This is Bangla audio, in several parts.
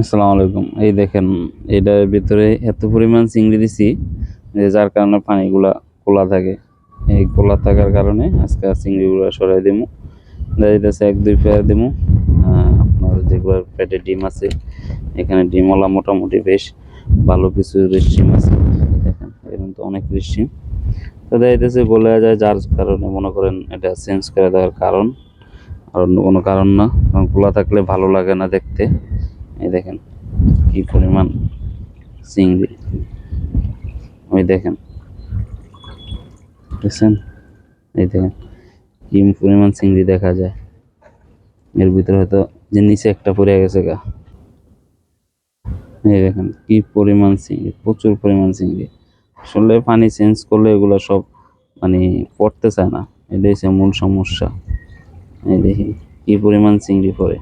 আসসালামু আলাইকুম। এই দেখেন এটার ভিতরে এত পরিমাণ চিংড়ি দিছি যে যার কারণে পানিগুলা খোলা থাকে। এই খোলা থাকার কারণে আজকে চিংড়িগুলো সরাই দিমু যাইতেছে এক দুই পেয়ার আহ, আপনার যেগুলো পেটে ডিম আছে এখানে ডিমওয়ালা মোটামুটি বেশ ভালো কিছু রেস্টিম আছে। দেখেন এরকম তো অনেক রেস্টিম তো যাইতেছে বলে যায় যার কারণে মনে করেন এটা চেঞ্জ করে দেওয়ার কারণ। আর অন্য কোনো কারণ না কারণ খোলা থাকলে ভালো লাগে না দেখতে। এই দেখেন, কি পরিমাণ চিংড়ি। ওই দেখেন, দেখছেন? এই দেখেন, কি পরিমাণ চিংড়ি দেখা যায়। এর ভিতরে হয়তো যে নিচে একটা পড়ে গেছে গা। এই দেখেন, কি পরিমাণ চিংড়ি, প্রচুর পরিমাণ চিংড়ি। আসলে পানি চেঞ্জ করলে এগুলো সব মানে পড়তে চায় না। এটাই হচ্ছে মূল সমস্যা। এই দেখি কি পরিমাণ চিংড়ি পড়ে।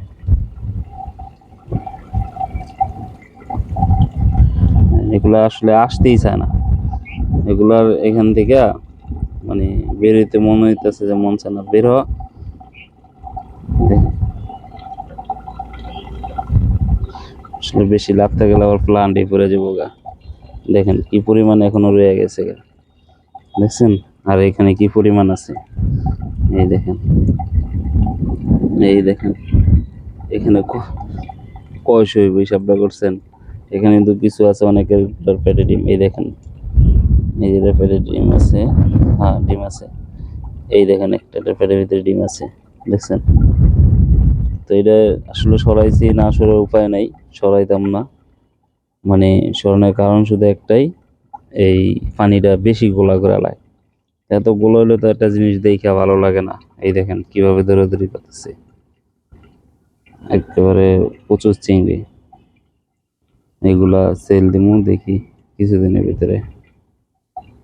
এগুলো আসলে আসতেই চায় না। এগুলার এখান থেকে মানে বের হইতে মন হইতেছে যে মন চায় না, বের হওয়া। আসলে বেশি লাগতে গেলে আবার প্লান্টই পরে যাব গা। দেখেন কি পরিমাণ এখনও রয়ে গেছে গা। দেখছেন? আর এখানে কি পরিমাণ আছে? এই দেখেন। এই দেখেন। এখানে ক- কয়শো হইব হিসাবটা করছেন? এখানে কিন্তু কিছু আছে, অনেকের পেটে ডিম। এই দেখেন, এই যে পেটে ডিম আছে হ্যাঁ ডিম আছে। এই দেখেন একটা পেটের ভিতরে ডিম আছে, দেখছেন? তো এটা আসলে সরাইছি না, সরার উপায় নাই, সরাইতাম না। মানে সরানোর কারণ শুধু একটাই, এই পানিটা বেশি গোলা করে লাগে এত গোলা হলে তো একটা জিনিস দেখে ভালো লাগে না। এই দেখেন কীভাবে দৌড়াদৌড়ি করতেছে। একেবারে প্রচুর চিংড়ি। এগুলা সেল দিমু দেখি কিছুদিনের ভিতরে।